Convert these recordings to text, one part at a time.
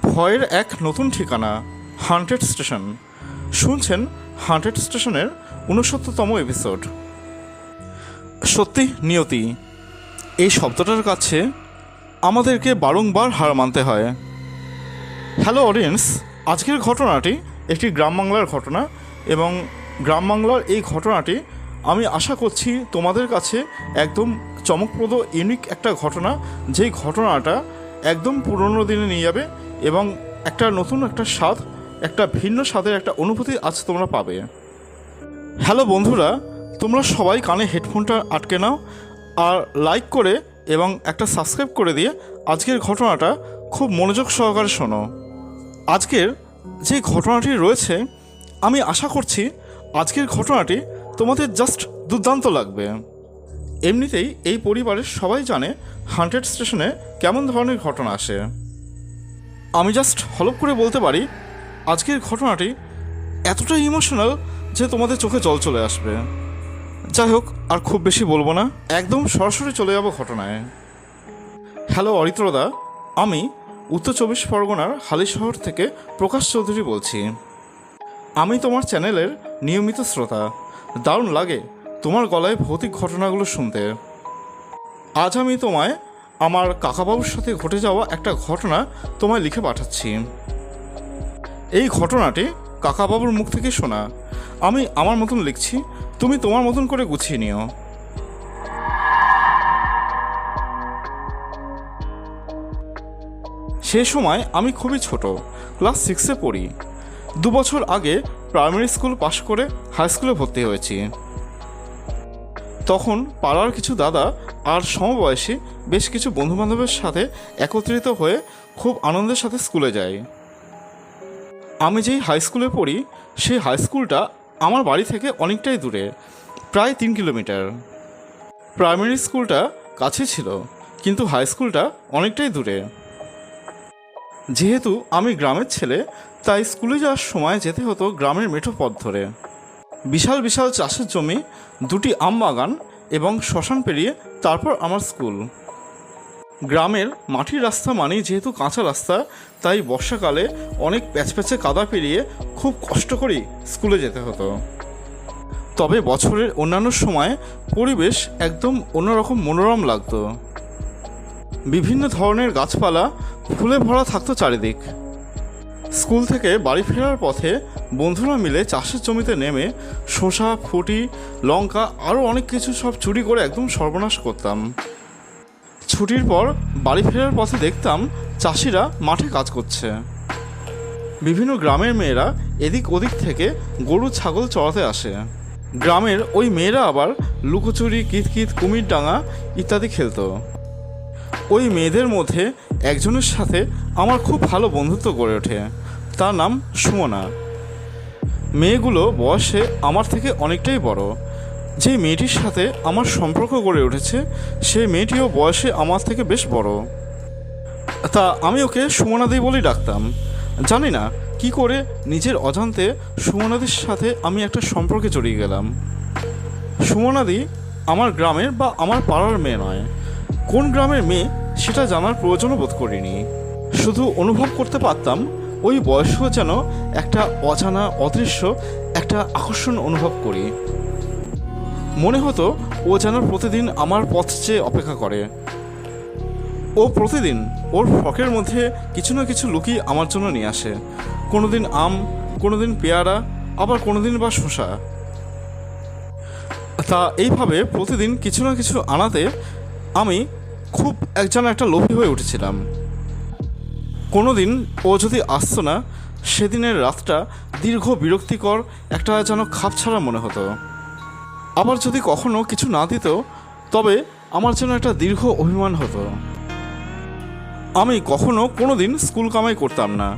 ভয়ের এক নতুন ঠিকানা হান্টেড স্টেশন শুনছেন হান্টেড স্টেশনের উনসত্তরতম এপিসোড সত্যি, নিয়তি, এই শব্দটার কাছে আমাদেরকে বারংবার হার মানতে হয়। হ্যালো অডিয়েন্স আজকের ঘটনাটি একটি গ্রাম বাংলার ঘটনা এবং গ্রাম বাংলার এই ঘটনাটি আমি আশা করছি তোমাদের কাছে একদম চমকপ্রদ ইউনিক একটা ঘটনা। যেই ঘটনাটা একদম পুরনো দিনে নিয়ে যাবে এবং একটা নতুন একটা স্বাদ, একটা ভিন্ন স্বাদের একটা অনুভূতি আজ তোমরা পাবে। হ্যালো বন্ধুরা, তোমরা সবাই কানে হেডফোনটা আটকে নাও আর লাইক করে এবং একটা সাবস্ক্রাইব করে দিয়ে আজকের ঘটনাটা খুব মনোযোগ সহকারে শোনো। আজকের যে ঘটনাটি রয়েছে, আমি আশা করছি আজকের ঘটনাটি তোমাদের জাস্ট দুর্দান্ত লাগবে। এমনিতেই এই পরিবারের সবাই জানে হান্টেড স্টেশনে কেমন ধরনের ঘটনা আসে। আমি জাস্ট হলপ করে বলতে পারি, আজকের ঘটনাটি এতটা ইমোশনাল যে তোমাদের চোখে জল চলে আসবে। যাই হোক, আর খুব বেশি বলব না। একদম সরাসরি চলে যাব ঘটনায়। হ্যালো অরিত্রদা আমি উত্তর চব্বিশ পরগনার হালি শহর থেকে প্রকাশ চৌধুরী বলছি। আমি তোমার চ্যানেলের নিয়মিত শ্রোতা। দারুণ লাগে তোমার গলায় ভৌতিক ঘটনাগুলো শুনতে। আজ আমি তোমায় আমার কাকাবাবুর সাথে ঘটে যাওয়া একটা ঘটনা তোমায় লিখে পাঠাচ্ছি। এই ঘটনাটি কাকাবাবুর মুখ থেকে শোনা। আমি আমার মতন লিখছি, তুমি তোমার মতন করে গুছিয়ে নিও। সে সময় আমি খুবই ছোট, ক্লাস সিক্সে পড়ি। দু বছর আগে প্রাইমারি স্কুল পাশ করে হাই স্কুলে ভর্তি হয়েছি। তখন পাড়ার কিছু দাদা আর সমবয়সী বেশ কিছু বন্ধুবান্ধবের সাথে একত্রিত হয়ে খুব আনন্দের সাথে স্কুলে যাই আমি যেই হাই স্কুলে পড়ি, সেই হাই স্কুলটা আমার বাড়ি থেকে অনেকটাই দূরে, প্রায় তিন কিলোমিটার। প্রাইমারি স্কুলটা কাছে ছিল, কিন্তু হাই স্কুলটা অনেকটাই দূরে। যেহেতু আমি গ্রামের ছেলে, তাই স্কুলে যাওয়ার সময় যেতে হতো গ্রামের মেঠো পথ ধরে। বিশাল বিশাল চাষের জমি, দুটি আম বাগান এবং শ্মশান পেরিয়ে তারপর আমার স্কুল। গ্রামের মাটির রাস্তা মানেই যেহেতু কাঁচা রাস্তা, তাই বর্ষাকালে অনেক প্যাচপ্যাচে কাদা পেরিয়ে খুব কষ্ট করেই স্কুলে যেতে হতো। তবে বছরের অন্যান্য সময় পরিবেশ একদম অন্যরকম মনোরম লাগতো। বিভিন্ন ধরনের গাছপালা, ফুলে ভরা থাকতো চারিদিক। স্কুল থেকে বাড়ি ফেরার পথে বন্ধুরা মিলে চাষের জমিতে নেমে শসা ফুটি লঙ্কা আরও অনেক কিছু সব চুরি করে একদম সর্বনাশ করতাম। ছুটির পর বাড়ি ফেরার পথে দেখতাম চাষিরা মাঠে কাজ করছে। বিভিন্ন গ্রামের মেয়েরা এদিক ওদিক থেকে গরু, ছাগল চড়াতে আসে। গ্রামের ওই মেয়েরা আবার লুকোচুরি, কিতকিত কুমির ডাঙা ইত্যাদি খেলতো। ওই মেয়েদের মধ্যে একজনের সাথে আমার খুব ভালো বন্ধুত্ব গড়ে ওঠে। তার নাম সুমনা। মেয়েগুলো বয়সে আমার থেকে অনেকটাই বড়। যে মেয়েটির সাথে আমার সম্পর্ক গড়ে উঠেছে সেই মেয়েটিও বয়সে আমার থেকে বেশ বড়। তা আমি ওকে সুমনাদি বলেই ডাকতাম। জানি না কি করে নিজের অজান্তে সুমনাদির সাথে আমি একটা সম্পর্কে জড়িয়ে গেলাম। সুমনাদি আমার গ্রামের বা আমার পাড়ার মেয়ে নয়। কোন গ্রামের মেয়ে সেটা জানার প্রয়োজনও বোধ করিনি। শুধু অনুভব করতে পারতাম ওই বয়সেও যেন একটা অজানা অদৃশ্য, একটা আকর্ষণ অনুভব করি। মনে হতো ও যেন প্রতিদিন আমার পথ চেয়ে অপেক্ষা করে। ও প্রতিদিন ওর ফকের মধ্যে কিছু না কিছু লুকিয়ে আমার জন্য নিয়ে আসে। কোনোদিন আম, কোনোদিন পেয়ারা, আবার কোনোদিন বা শসা। তা এইভাবে প্রতিদিন কিছু না কিছু আনাতে আমি খুব একজন একটা লোভী হয়ে উঠেছিলাম। কোনো দিন ও যদি আসতো না, সেদিনের রাতটা দীর্ঘ বিরক্তিকর একটা যেন খাপ ছাড়া মনে হতো। আবার যদি কখনো কিছু না দিত, তবে আমার যেন একটা দীর্ঘ অভিমান হতো। আমি কখনো কোনো দিন স্কুল কামাই করতাম না,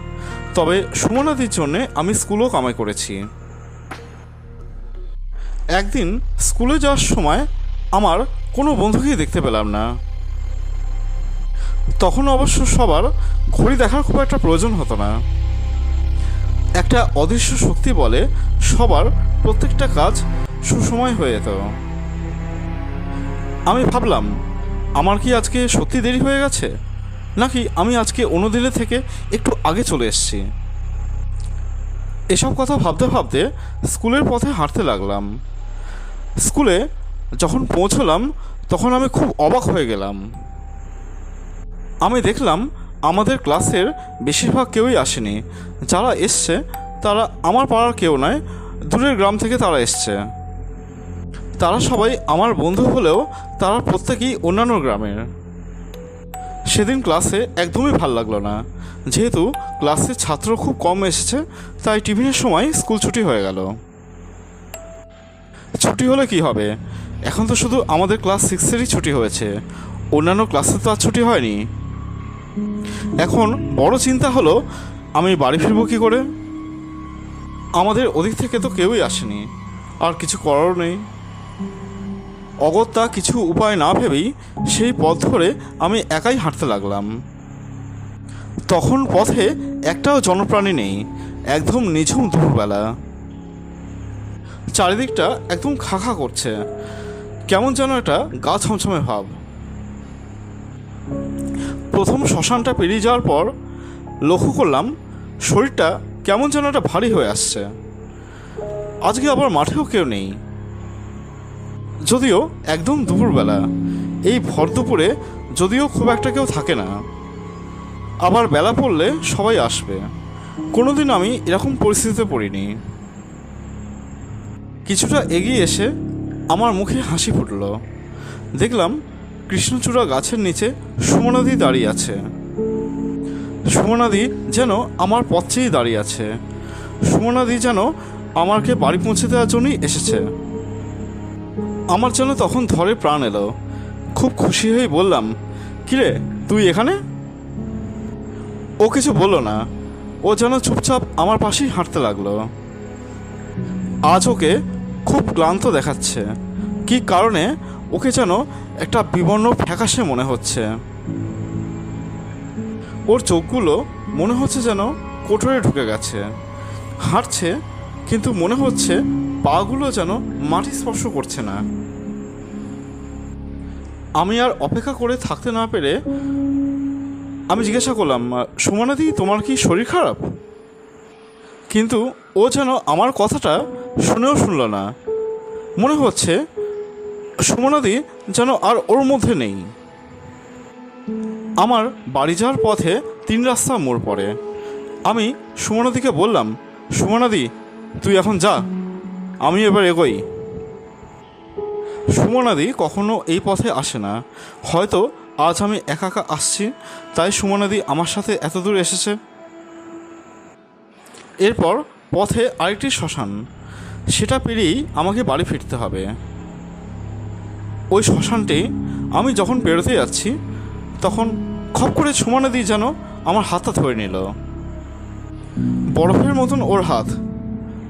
তবে সুমনাদির জন্যে আমি স্কুলও কামাই করেছি। একদিন স্কুলে যাওয়ার সময় আমার কোনো বন্ধুকেই দেখতে পেলাম না। তখন অবশ্য সবার ঘড়ি দেখার খুব একটা প্রয়োজন হতো না। একটা অদৃশ্য শক্তি বলে সবার প্রত্যেকটা কাজ সুসময় হয়ে যেত। আমি ভাবলাম, আমার কি আজকে সত্যি দেরি হয়ে গেছে? নাকি আমি আজকে অন্যদিনে থেকে একটু আগে চলে এসেছি? এসব কথা ভাবতে ভাবতে স্কুলের পথে হাঁটতে লাগলাম। স্কুলে যখন পৌঁছলাম, তখন আমি খুব অবাক হয়ে গেলাম। আমি দেখলাম আমাদের ক্লাসের বেশিরভাগ কেউই আসেনি। যারা এসছে, তারা আমার পাড়ার কেউ নয়, দূরের গ্রাম থেকে তারা এসছে। তারা সবাই আমার বন্ধু হলেও তারা প্রত্যেকেই অন্যান্য গ্রামের। সেদিন ক্লাসে একদমই ভালো লাগল না। যেহেতু ক্লাসে ছাত্র খুব কম এসেছে, তাই টিফিনের সময় স্কুল ছুটি হয়ে গেল। ছুটি হলে কি হবে? এখন তো শুধু আমাদের ক্লাস সিক্সেরই ছুটি হয়েছে। অন্যান্য ক্লাসে তো আর ছুটি হয়নি। এখন বড় চিন্তা হলো, আমি বাড়ি ফিরবো কী করে? আমাদের ওদিক থেকে তো কেউই আসেনি, আর কিছু করারও নেই। অগত্যা কিছু উপায় না ভেবেই সেই পথ ধরে আমি একাই হাঁটতে লাগলাম। তখন পথে একটাও জনপ্রাণী নেই, একদম নিঝুম দুপুরবেলা। চারিদিকটা একদম খাখা করছে, কেমন যেন একটা গা ছমছমে ভাব। প্রথম শ্মশানটা পেরিয়ে যাওয়ার পর লক্ষ্য করলাম শরীরটা কেমন যেন একটা ভারী হয়ে আসছে। আজকে আবার মাঠেও কেউ নেই। যদিও একদম দুপুরবেলা, এই ভর দুপুরে যদিও খুব একটা কেউ থাকে না। আবার বেলা পড়লে সবাই আসবে। কোনোদিন আমি এরকম পরিস্থিতিতে পড়িনি। কিছুটা এগিয়ে এসে আমার মুখে হাসি ফুটল। দেখলাম কৃষ্ণচূড়া গাছের নিচে সুমনাদি দাঁড়িয়ে আছে। সুমনাদি যেন আমার পথ চেয়েই দাঁড়িয়ে আছে। সুমনাদি যেন আমাকে বাড়ি পৌঁছে দেওয়ার জন্যই এসেছে। আমার যেন তখন ধরে প্রাণ এলো। খুব খুশি হয়ে বললাম, কিরে, তুই এখানে? ও কিছু বলল না। ও যেন চুপচাপ আমার পাশেই হাঁটতে লাগল। আজ ওকে খুব ক্লান্ত দেখাচ্ছে। কি কারণে ওকে যেন একটা বিবর্ণ ফ্যাকাশে মনে হচ্ছে। ওর চোখগুলো মনে হচ্ছে যেন কোটরে ঢুকে গেছে। হাঁটছে, কিন্তু মনে হচ্ছে পাগুলো যেন মাটি স্পর্শ করছে না। আমি আর অপেক্ষা করে থাকতে না পেরে আমি জিজ্ঞাসা করলাম, সুমনাদি, তোমার কি শরীর খারাপ? কিন্তু ও যেন আমার কথাটা শুনেও শুনল না। মনে হচ্ছে সুমনাদি যেন আর ওর মধ্যে নেই। আমার বাড়ি যাওয়ার পথে তিন রাস্তা মোড় পড়ে। আমি সুমনাদিকে বললাম, সুমনাদি, তুই এখন যা, আমি এবার এগোই। সুমনাদি কখনো এই পথে আসে না। হয়তো আজ আমি একা একা আসছি, তাই সুমনাদি আমার সাথে এত দূর এসেছে। এরপর পথে আরেকটি শ্মশান, সেটা পেরিয়েই আমাকে বাড়ি ফিরতে হবে। ওই শ্মশানটি আমি যখন পেরোতে যাচ্ছি, তখন খপ করে সুমনাদি যেন আমার হাতটা ধরে নিল। বরফের মতন ওর হাত।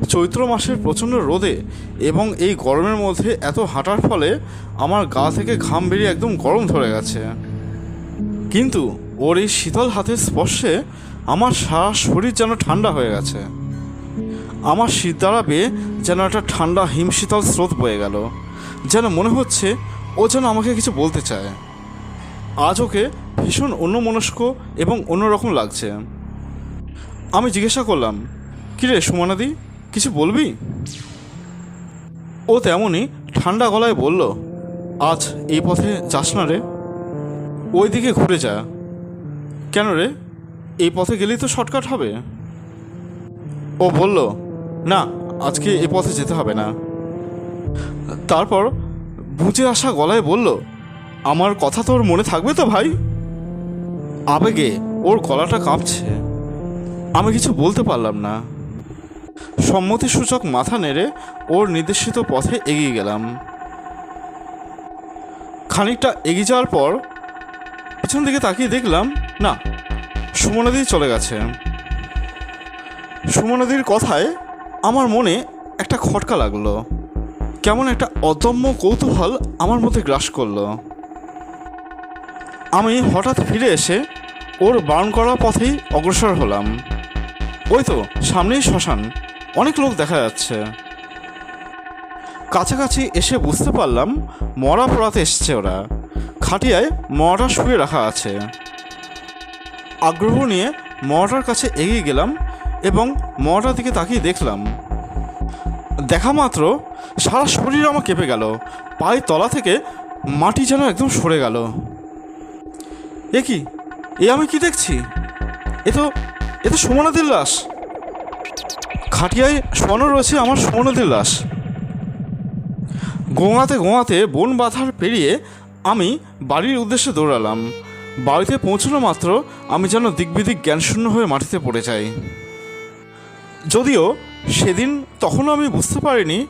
চৈত্র মাসের প্রচণ্ড রোদে এবং এই গরমের মধ্যে এত হাঁটার ফলে আমার গা থেকে ঘাম বেরিয়ে একদম গরম ধরে গেছে। কিন্তু ওর এই শীতল হাতের স্পর্শে আমার সারা শরীর যেন ঠান্ডা হয়ে গেছে। আমার শীত বেয়ে যেন একটা ঠান্ডা হিমশীতল স্রোত বয়ে গেল। যেন মনে হচ্ছে ও যেন আমাকে কিছু বলতে চায়। আজ ওকে ভীষণ অন্যমনস্ক এবং অন্যরকম লাগছে। আমি জিজ্ঞাসা করলাম, কিরে সুমনাদি, কিছু বলবি? ও তেমনই ঠান্ডা গলায় বলল, আজ এই পথে যাস না রে। ওই দিকে ঘুরে যা। কেন রে? এই পথে গেলেই তো শর্টকাট হবে। ও বলল, না, আজকে এই পথে যেতে হবে না। তারপর বুঝে আসা গলায় বলল, আমার কথা তোর মনে থাকবে তো ভাই? আবেগে ওর গলাটা কাঁপছে। আমি কিছু বলতে পারলাম না। সম্মতিসূচক মাথা নেড়ে ওর নির্দেশিত পথে এগিয়ে গেলাম। খানিকটা এগিয়ে যাওয়ার পর পিছন দিকে তাকিয়ে দেখলাম, না সুমনাদি চলে গেছে। সুমনাদির কথায় আমার মনে একটা খটকা লাগল। কেমন একটা অদম্য কৌতূহল আমার মধ্যে গ্রাস করল। আমি হঠাৎ ফিরে এসে ওর বারণ করা পথেই অগ্রসর হলাম। ওই তো, সামনেই শ্মশান। অনেক লোক দেখা যাচ্ছে। কাছাকাছি এসে বুঝতে পারলাম মরা পড়াতে এসছে ওরা। খাটিয়ায় মরাটা শুয়ে রাখা আছে। আগ্রহ নিয়ে মরাটার কাছে এগিয়ে গেলাম এবং মরাটার দিকে তাকিয়ে দেখলাম। দেখা মাত্র সারা শরীর আমার কেঁপে গেল। পায়ের তলা থেকে মাটি যেন একদম সরে গেল। এ কি? এ আমি কি দেখছি? এ তো এ তো সুমনাদির লাশ। খাটিয়ায় শোয়ানো রয়েছে আমার সুমনাদির লাশ। গোঙাতে গোঙাতে বন বাঁধার পেরিয়ে আমি বাড়ির উদ্দেশ্যে দৌড়ালাম। বাড়িতে পৌঁছানো মাত্র আমি যেন দিকবিদিক জ্ঞানশূন্য হয়ে মাটিতে পড়ে যাই। যদিও সেদিন তখনও আমি বুঝতে পারিনি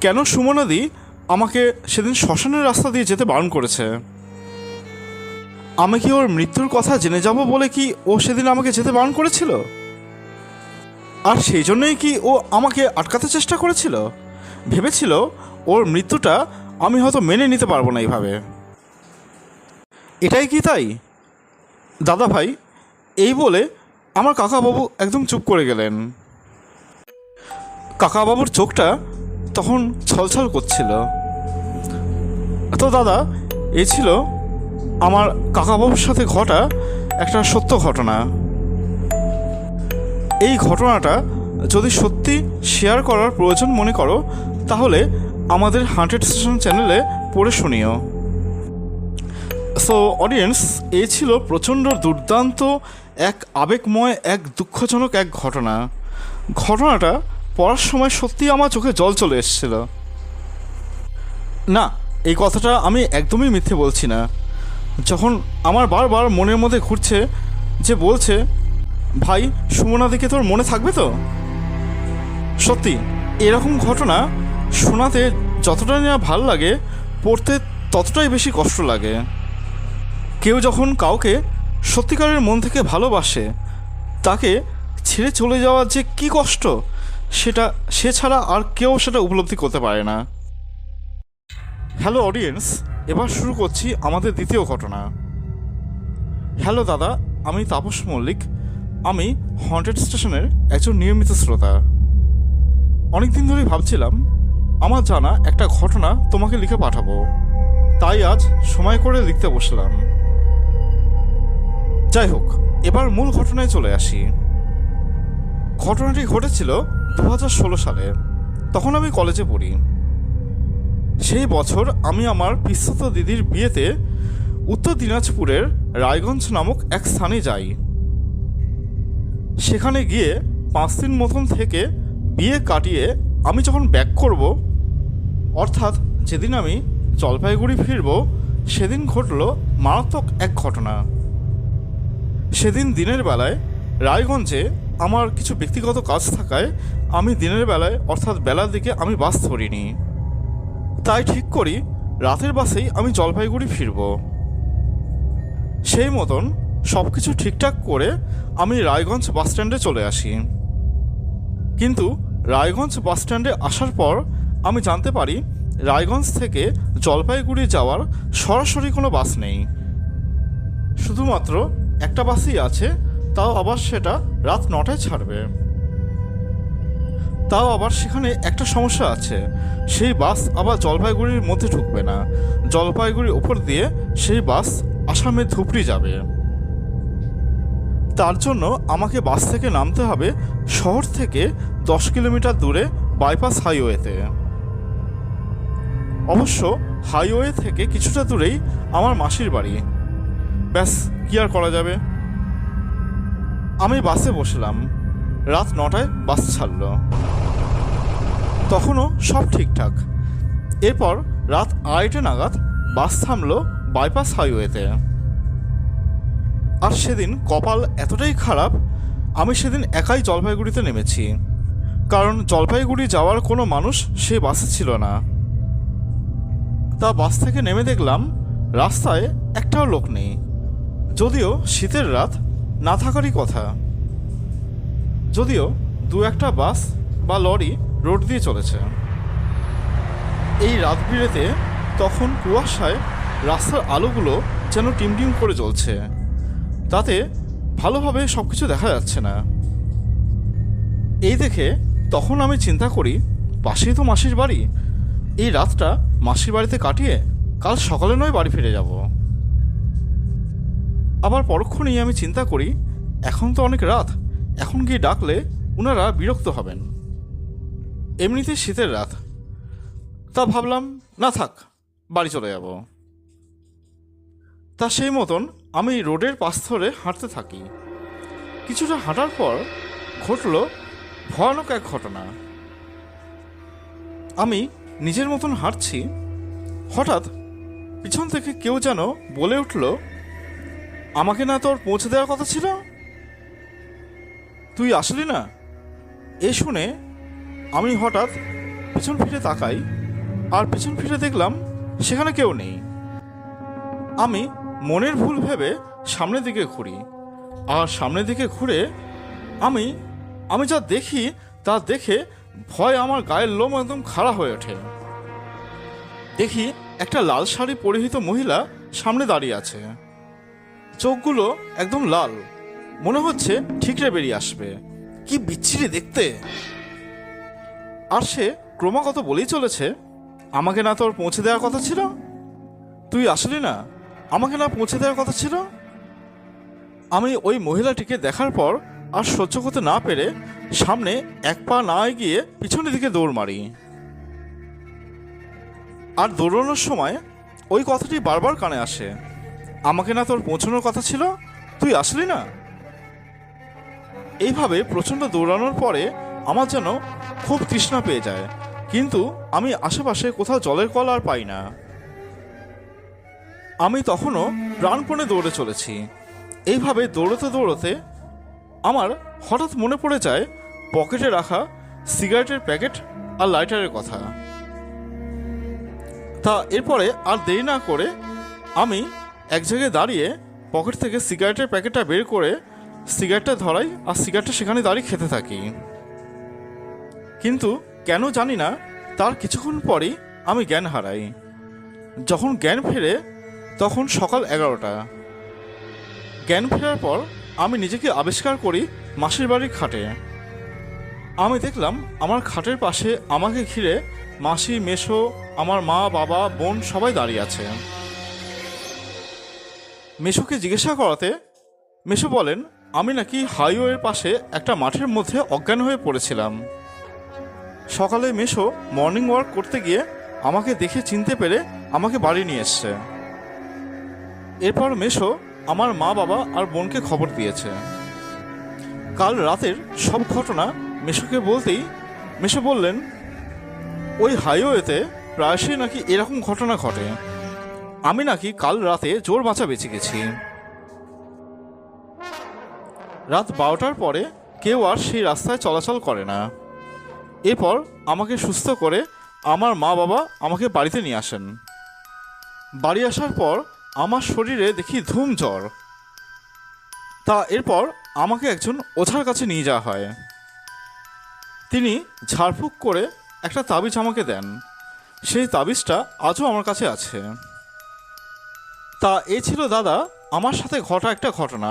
কেন সুমনাদি আমাকে সেদিন শ্মশানের রাস্তা দিয়ে যেতে বারণ করেছে? আমি কি ওর মৃত্যুর কথা জেনে যাব বলে কি ও সেদিন আমাকে যেতে বারণ করেছিল? আর সেই জন্যই কি ও আমাকে আটকাতে চেষ্টা করেছিল? ভেবেছিল ওর মৃত্যুটা আমি হয়তো মেনে নিতে পারব না এইভাবে। এটাই কি তাই? দাদা ভাই, এই বলে আমার কাকাবাবু একদম চুপ করে গেলেন। কাকাবাবুর চোখটা তখন ছলছল করছিল। তো দাদা, এ ছিল আমার কাকাবাবুর সাথে ঘটা একটা সত্য ঘটনা। এই ঘটনাটা যদি সত্যি শেয়ার করার প্রয়োজন মনে করো, তাহলে আমাদের হান্ড্রেড স্টেশন চ্যানেলে পড়ে শুনিও। সো অডিয়েন্স এই ছিল প্রচণ্ড দুর্দান্ত, এক আবেগময়, এক দুঃখজনক এক ঘটনা। ঘটনাটা পড়ার সময় সত্যি আমার চোখে জল চলে এসেছিল। না, এই কথাটা আমি একদমই মিথ্যে বলছি না। যখন আমার বারবার মনের মধ্যে ঘুরছে যে বলছে, ভাই, সুমনা দেখে তোর মনে থাকবে তো? সত্যি, এরকম ঘটনা শোনাতে যতটা না ভালো লাগে, পড়তে ততটাই বেশি কষ্ট লাগে। কেউ যখন কাউকে সত্যিকারের মন থেকে ভালোবাসে, তাকে ছেড়ে চলে যাওয়ার যে কি কষ্ট! সেটা, সে ছাড়া আর কেউ সেটা উপলব্ধি করতে পারে না। হ্যালো অডিয়েন্স এবার শুরু করছি আমাদের দ্বিতীয় ঘটনা। হ্যালো দাদা। আমি তাপস মল্লিক। আমি হন্টেড স্টেশনের একজন নিয়মিত শ্রোতা। অনেক দিন ধরেই ভাবছিলাম, আমার জানা একটা ঘটনা তোমাকে লিখে পাঠাবো। তাই আজ সময় করে লিখতে বসলাম। যাই হোক, এবার মূল ঘটনায় চলে আসি। ঘটনাটি ঘটেছিল দু হাজার ষোলো সালে তখন আমি কলেজে পড়ি। সেই বছর আমি আমার পিস্তত দিদির বিয়েতে উত্তর দিনাজপুরের রায়গঞ্জ নামক এক স্থানে যাই। সেখানে গিয়ে পাঁচ দিন মতন থেকে বিয়ে কাটিয়ে আমি যখন ব্যাক করব, অর্থাৎ যেদিন আমি জলপাইগুড়ি ফিরব, সেদিন ঘটল মারাত্মক এক ঘটনা। সেদিন দিনের বেলায় রায়গঞ্জে আমার কিছু ব্যক্তিগত কাজ থাকায় আমি দিনের বেলায়, অর্থাৎ বেলার দিকে আমি বাস ধরিনি। তাই ঠিক করি, রাতের বাসেই আমি জলপাইগুড়ি ফিরব। সেই মতন সব কিছু ঠিকঠাক করে আমি রায়গঞ্জ বাসস্ট্যান্ডে চলে আসি। কিন্তু রায়গঞ্জ বাসস্ট্যান্ডে আসার পর আমি জানতে পারি, রায়গঞ্জ থেকে জলপাইগুড়ি যাওয়ার সরাসরি কোনো বাস নেই। শুধুমাত্র একটা বাসই আছে তাও আবার সেটা রাত নটায় ছাড়বে। তাও আবার সেখানে একটা সমস্যা আছে। সেই বাস আবার জলপাইগুড়ির মধ্যে ঢুকবে না। জলপাইগুড়ির ওপর দিয়ে সেই বাস আসামে ধুপড়ি যাবে। তার জন্য আমাকে বাস থেকে নামতে হবে শহর থেকে দশ কিলোমিটার দূরে বাইপাস হাইওয়েতে। অবশ্য হাইওয়ে থেকে কিছুটা দূরেই আমার মাসির বাড়ি। ব্যাস, কি আর করা যাবে? আমি বাসে বসলাম। রাত নটায় বাস ছাড়ল। তখনও সব ঠিকঠাক। এরপর রাত আড়াইটে নাগাদ বাস থামলো বাইপাস হাইওয়েতে। আর সেদিন কপাল এতটাই খারাপ, আমি সেদিন একাই জলপাইগুড়িতে নেমেছি। কারণ জলপাইগুড়ি যাওয়ার কোনো মানুষ সে বাসে ছিল না। তা বাস থেকে নেমে দেখলাম রাস্তায় একটাও লোক নেই। যদিও শীতের রাত না থাকারই কথা। যদিও দু একটা বাস বা লরি রোড দিয়ে চলেছে। এই রাত বিরেতে তখন কুয়াশায় রাস্তার আলোগুলো যেন টিমটিম করে জ্বলছে। তাতে ভালোভাবে সব কিছু দেখা যাচ্ছে না। এই দেখে তখন আমি চিন্তা করি, পাশেই তো মাসির বাড়ি। এই রাতটা মাসির বাড়িতে কাটিয়ে কাল সকালে নয় বাড়ি ফিরে যাব। আবার পরক্ষণেই আমি চিন্তা করি, এখন তো অনেক রাত, এখন গিয়ে ডাকলে ওনারা বিরক্ত হবেন। এমনিতে শীতের রাত। তা ভাবলাম, না থাক, বাড়ি চলে যাব। তা সেই মতন আমি রোডের পাশ ধরে হাঁটতে থাকি। কিছুটা হাঁটার পর ঘটল ভয়ানক এক ঘটনা। আমি নিজের মতন হাঁটছি, হঠাৎ পিছন থেকে কেউ যেন বলে উঠল আমাকে না তোর পৌঁছে দেওয়ার কথা ছিল? তুই আসলি না? এ শুনে আমি হঠাৎ পিছন ফিরে তাকাই আর পিছন ফিরে দেখলাম সেখানে কেউ নেই। আমি মনের ভুল ভেবে সামনের দিকে ঘুরি আর সামনের দিকে ঘুরে আমি আমি যা দেখি তা দেখে ভয় আমার গায়ের লোম একদম খাড়া হয়ে ওঠে। দেখি একটা লাল শাড়ি পরিহিত মহিলা সামনে দাঁড়িয়ে আছে। চোখগুলো একদম লাল। মনে হচ্ছে ঠিকরে বেরিয়ে আসবে। কি বিচ্ছিরি দেখতে। আর সে ক্রমাগত বলেই চলেছে, আমাকে না তোর পৌঁছে দেওয়ার কথা ছিল? তুই আসলি না? আমাকে না পৌঁছে দেওয়ার কথা ছিল? আমি ওই মহিলাটিকে দেখার পর আর সহ্য করতে না পেরে সামনে এক পা না এগিয়ে পিছনের দিকে দৌড় মারি। আর দৌড়ানোর সময় ওই কথাটি বারবার কানে আসে। আমাকে না তোর পৌঁছানোর কথা ছিল? তুই আসলি না? এইভাবে প্রচণ্ড দৌড়ানোর পরে আমার যেন খুব তৃষ্ণা পেয়ে যায়, কিন্তু আমি আশেপাশে কোথাও জলের কল আর পাই না। আমি তখনও প্রাণপণে দৌড়ে চলেছি। এইভাবে দৌড়তে দৌড়তে আমার হঠাৎ মনে পড়ে যায় পকেটে রাখা সিগারেটের প্যাকেট আর লাইটারের কথা। তা এরপরে আর দেরি না করে আমি এক জায়গায় দাঁড়িয়ে পকেট থেকে সিগারেটের প্যাকেটটা বের করে সিগারেটটা ধরাই আর সিগারেটটা সেখানে দাঁড়িয়ে খেতে থাকি। কিন্তু কেন জানি না, তার কিছুক্ষণ পরেই আমি জ্ঞান হারাই। যখন জ্ঞান ফেরে তখন সকাল এগারোটা। জ্ঞান ফেরার পর আমি নিজেকে আবিষ্কার করি মাসির বাড়ির খাটে। আমি দেখলাম আমার খাটের পাশে আমাকে ঘিরে মাসি মেশো আমার মা, বাবা, বোন সবাই দাঁড়িয়ে আছে। মেশোকে জিজ্ঞাসা করাতে মেশো বলেন, আমি নাকি হাইওয়ের পাশে একটা মাঠের মধ্যে অজ্ঞান হয়ে পড়েছিলাম। সকালে মেশো মর্নিং ওয়াক করতে গিয়ে আমাকে দেখে চিনতে পেরে আমাকে বাড়ি নিয়ে এসছে। এরপর মেশো আমার মা বাবা আর বোনকে খবর দিয়েছে। কাল রাতের সব ঘটনা মেশোকে বলতেই মেশো বললেন, ওই হাইওয়েতে প্রায়শই নাকি এরকম ঘটনা ঘটে। আমি নাকি কাল রাতে জোর বাঁচা বেঁচে গেছি। রাত বারোটার পরে কেউ আর সেই রাস্তায় চলাচল করে না। এরপর আমাকে সুস্থ করে আমার মা বাবা আমাকে বাড়িতে নিয়ে আসেন। বাড়ি আসার পর আমার শরীরে দেখি ধুম জ্বর। তা এরপর আমাকে একজন ওঝার কাছে নিয়ে যাওয়া হয়। তিনি ঝাড়ফুঁক করে একটা তাবিজ আমাকে দেন। সেই তাবিজটা আজও আমার কাছে আছে। তা এ ছিল দাদা, আমার সাথে ঘটা একটা ঘটনা।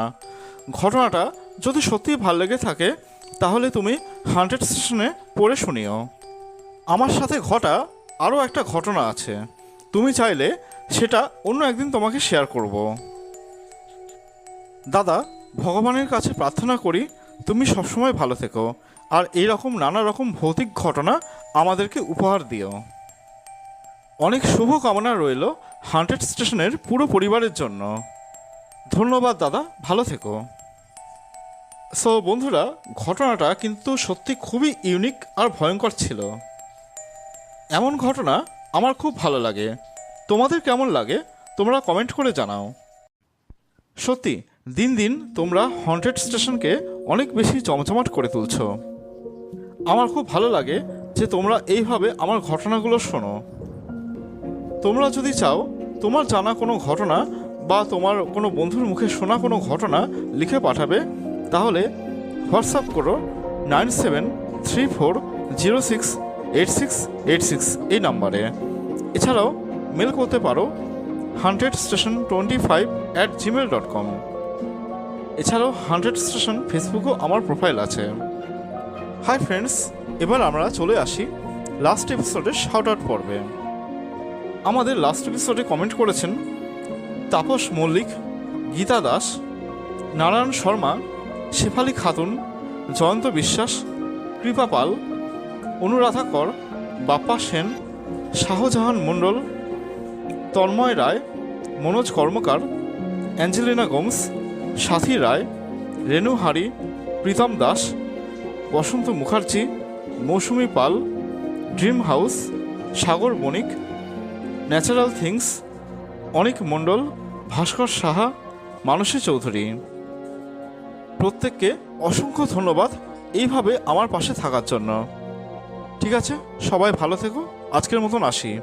ঘটনাটা যদি সত্যিই ভালো লেগে থাকে, তাহলে তুমি হান্ড্রেড স্টেশনে পড়ে শুনিও। আমার সাথে ঘটা আরও একটা ঘটনা আছে। তুমি চাইলে সেটা অন্য একদিন তোমাকে শেয়ার করব। দাদা, ভগবানের কাছে প্রার্থনা করি তুমি সবসময় ভালো থেকো, আর এই রকম নানা রকম ভৌতিক ঘটনা আমাদেরকে উপহার দিও। অনেক শুভ কামনা রইল হান্ড্রেড স্টেশনের পুরো পরিবারের জন্য। ধন্যবাদ, দাদা। ভালো থেকো। সো বন্ধুরা, ঘটনাটা কিন্তু সত্যি খুবই ইউনিক আর ভয়ঙ্কর ছিল। এমন ঘটনা আমার খুব ভালো লাগে। তোমাদের কেমন লাগে, তোমরা কমেন্ট করে জানাও। সত্যি, দিন দিন তোমরা হন্টেড স্টেশনকে অনেক বেশি জমজমাট করে তুলছ। আমার খুব ভালো লাগে যে তোমরা এইভাবে আমার ঘটনাগুলো শোনো। তোমরা যদি চাও, তোমার জানা কোনো ঘটনা বা তোমার কোনো বন্ধুর মুখে শোনা কোনো ঘটনা লিখে পাঠাবে, তাহলে হোয়াটসঅ্যাপ করো nine seven three four zero six eight six eight six এই নাম্বারে। এছাড়াও মেল করতে পারো hundred station twenty five at Gmail dot com. এছাড়াও হান্ড্রেড স্টেশন ফেসবুকেও আমার প্রোফাইল আছে। হাই ফ্রেন্ডস, এবার আমরা চলে আসি লাস্ট এপিসোডের শাউট আউট পর্বে। আমাদের লাস্ট এপিসোডে কমেন্ট করেছেন, তাপস মল্লিক, গীতা দাস, নারায়ণ শর্মা, শেফালি খাতুন, জয়ন্ত বিশ্বাস, Kripa Pal, Anuradha Kar, Bappa Sen, Shahjahan Mondal, Tanmoy Roy, Manoj Karmakar, Angelina Gomes, Sathi Roy Renu Hari, Pritam Das, Basanta Mukherjee, Mousumi Pal, Dream House, Sagar Banik natural things Anik Mondal, Bhaskar Saha, Manasi Chowdhury. প্রত্যেককে অসংখ্য ধন্যবাদ এইভাবে আমার পাশে থাকার জন্য। ঠিক আছে, সবাই ভালো থেকো, আজকের মতন আসি।